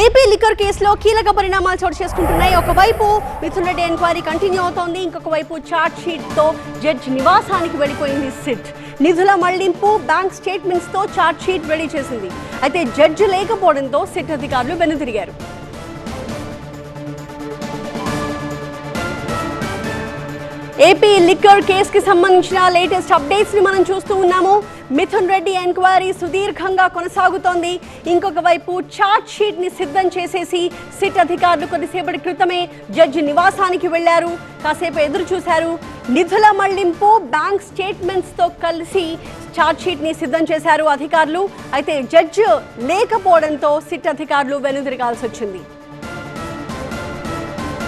AP liquor కేసులో కీలక పరిణామాలు చోటు చేసుకుంటున్నాయి. ఒకవైపు మిథున్ రెడ్డి ఎంక్వైరీ కంటిన్యూ అవుతోంది. ఇంకొక వైపు చార్జ్ షీట్తో జడ్జ్ నివాసానికి వెళ్ళిపోయింది సిట్. నిధుల మళ్ళింపు బ్యాంక్ స్టేట్మెంట్స్తో చార్జ్ షీట్ రెడీ చేసింది. అయితే జడ్జి లేకపోవడంతో సిట్ అధికారులు వెనుతిరిగారు ఏపీ లిక్కర్ కేసుకి సంబంధించిన లేటెస్ట్ అప్డేట్స్ని మనం చూస్తూ ఉన్నాము. మిథున్ రెడ్డి ఎంక్వైరీ సుదీర్ఘంగా కొనసాగుతోంది. ఇంకొక వైపు చార్జ్ షీట్ని సిద్ధం చేసేసి సిట్ అధికారులు కొద్దిసేపటి క్రితమే జడ్జి నివాసానికి వెళ్ళారు కాసేపు ఎదురు చూశారు. నిధుల మళ్ళింపు బ్యాంక్ స్టేట్మెంట్స్తో కలిసి చార్జ్ షీట్ని సిద్ధం చేశారు అధికారులు. అయితే జడ్జి లేకపోవడంతో సిట్ అధికారులు వెనుదిరగాల్సి వచ్చింది.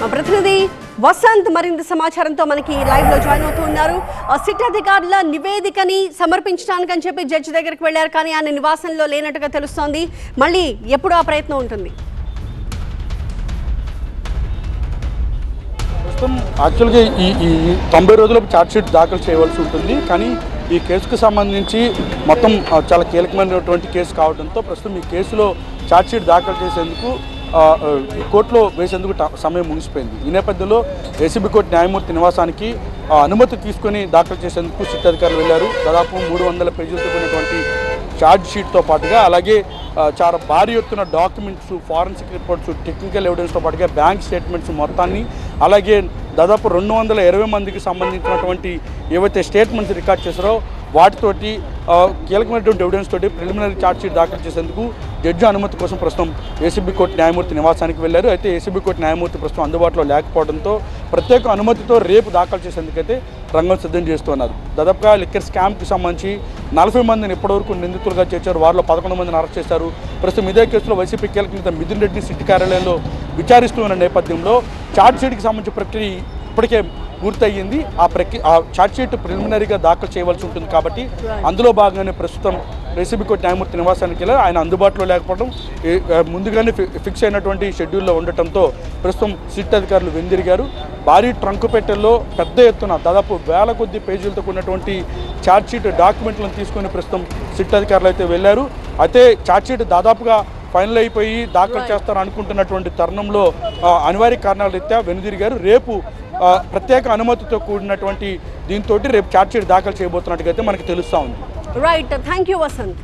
మా ప్రతినిధి వసంత్ మరింత సమాచారంతో మనకి లైవ్లో జాయిన్ అవుతూ ఉన్నారు. ఆ సిట్ అధికారుల నివేదికని సమర్పించడానికి అని చెప్పి జడ్జి దగ్గరికి వెళ్ళారు కానీ ఆయన నివాసంలో లేనట్టుగా తెలుస్తోంది. మళ్ళీ ఎప్పుడు ఆ ప్రయత్నం ఉంటుంది? ప్రస్తుతం యాక్చువల్గా ఈ ఈ తొంభై రోజులకు ఛార్జ్షీట్ దాఖలు చేయవలసి ఉంటుంది. కానీ ఈ కేసుకు సంబంధించి మొత్తం చాలా కీలకమైనటువంటి కేసు కావడంతో ప్రస్తుతం ఈ కేసులో ఛార్జ్షీట్ దాఖలు చేసేందుకు కోర్టులో వేసేందుకు సమయం ముగిసిపోయింది. ఈ నేపథ్యంలో ఏసీబీ కోర్టు న్యాయమూర్తి నివాసానికి అనుమతి తీసుకొని దాఖలు చేసేందుకు సిట్ అధికారులు వెళ్ళారు. దాదాపు మూడు వందల పేజీలతో కూడినటువంటి ఛార్జ్ షీట్తో పాటుగా అలాగే చాలా భారీ ఎత్తున డాక్యుమెంట్స్ ఫారెన్సిక్ రిపోర్ట్స్ టెక్నికల్ ఎవిడెన్స్తో పాటుగా బ్యాంక్ స్టేట్మెంట్స్ మొత్తాన్ని అలాగే దాదాపు రెండు వందల ఇరవై మందికి సంబంధించినటువంటి ఏవైతే స్టేట్మెంట్స్ రికార్డ్ చేశారో వాటితోటి కీలకమైనటువంటి ఎవిడెన్స్ తోటి ప్రిలిమినరీ ఛార్జ్ షీట్ దాఖలు చేసేందుకు జడ్జి అనుమతి కోసం ప్రస్తుతం ఏసీబీ కోర్టు న్యాయమూర్తి నివాసానికి వెళ్ళారు అయితే ఏసీబీ కోర్టు న్యాయమూర్తి ప్రస్తుతం అందుబాటులో లేకపోవడంతో ప్రత్యేక అనుమతితో రేపు దాఖలు చేసేందుకైతే రంగం సిద్ధం చేస్తున్నారు. దాదాపుగా లిక్కర్ స్కామ్కి సంబంధించి నలభై మందిని ఇప్పటివరకు నిందితులుగా చేర్చారు. వారిలో పదకొండు మందిని అరెస్ట్ చేశారు. ప్రస్తుతం ఇదే కేసులో వైసీపీ కీలక నేత మిథున్ రెడ్డి సిటీ కార్యాలయంలో విచారిస్తూ ఉన్న నేపథ్యంలో ఛార్జ్షీట్కి సంబంధించిన ప్రక్రియ ఇప్పటికే పూర్తయింది ఆ ప్రక్రియ ఆ ఛార్జ్ షీట్ ప్రిలిమినరీగా దాఖలు చేయవలసి ఉంటుంది కాబట్టి అందులో భాగంగానే ప్రస్తుతం ఏసీబీ కోర్టు న్యాయమూర్తి నివాసానికి వెళ్ళారు. ఆయన అందుబాటులో లేకపోవడం ముందుగానే ఫిక్స్ అయినటువంటి షెడ్యూల్లో ఉండటంతో ప్రస్తుతం సిట్ అధికారులు వెందిరిగారు. భారీ ట్రంకు పెట్టెల్లో పెద్ద ఎత్తున దాదాపు వేల కొద్ది పేజీలతో కూడినటువంటి ఛార్జ్ షీట్ డాక్యుమెంట్లను తీసుకొని ప్రస్తుతం సిట్ అధికారులు అయితే వెళ్ళారు. అయితే ఛార్జ్ షీట్ దాదాపుగా ఫైనల్ అయిపోయి దాఖలు చేస్తారు అనుకుంటున్నటువంటి తరుణంలో అనివార్య కారణాల రీత్యా వెనుదిరిగారు. రేపు ప్రత్యేక అనుమతితో కూడినటువంటి దీంతో రేపు ఛార్జ్ షీట్ దాఖలు చేయబోతున్నట్టుగా అయితే మనకి తెలుస్తూ ఉంది. Right thank you Vasant